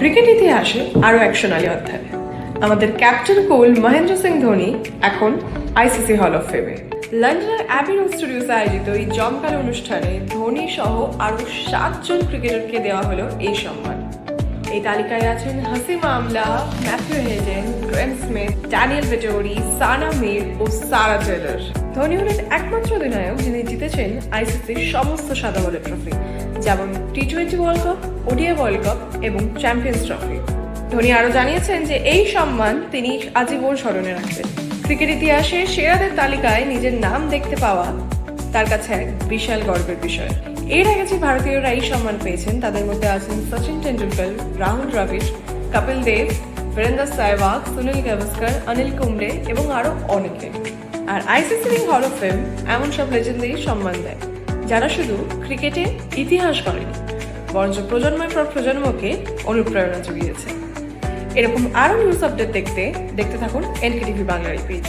Cricket ইতিহাসে আরও এক সোনালী অধ্যায়। আমাদের ক্যাপ্টেন কুল মহেন্দ্র সিং ধোনি এখন আইসিসি হল অফ ফেমে লন্ডনের অ্যাবি রোড স্টুডিওসে আয়োজিত এই জমকালো অনুষ্ঠানে ধোনি সহ আরও সাতজন ক্রিকেটারকে দেওয়া হলো এই সম্মান। এই তালিকায় আছেন Hashim Amla, Matthew Hayden Graeme Smith, Daniel Vettori, Sana Mir ও সারা টেলর ধোনি হলেন একমাত্র অধিনায়ক যিনি জিতেছেন আইসিসির সমস্ত সাদা বলের ট্রফি যেমন T twenty World Cup ODI World Cup এবং চ্যাম্পিয়ন্স ট্রফি ধোনি আরও জানিয়েছেন যে এই সম্মান তিনি আজীবন স্মরণে রাখবেন। ক্রিকেট ইতিহাসে সেরাদের তালিকায় নিজের নাম দেখতে পাওয়া তার কাছে এক বিশাল গর্বের বিষয়। এর আগে যে ভারতীয়রা এই সম্মান পেয়েছেন, তাদের মধ্যে আছেন সচিন টেন্ডুলকর রাহুল দ্রাবিড়, কপিল দেব, বীরেন্দ্র সেহবাগ সুনীল গাভাস্কর, অনিল কুম্বলে এবং আরও অনেকে। আর আইসিসি হল অফ ফেম এমন সব লেজেন্ডেরই সম্মান দেয়, যারা শুধু ক্রিকেটে ইতিহাস করেনি বরঞ্চ প্রজন্মের পর প্রজন্মকে অনুপ্রেরণা জুগিয়েছে। এরকম আরও নিউজ আপডেট দেখতে দেখতে থাকুন এনকে টিভি বাংলার পেজ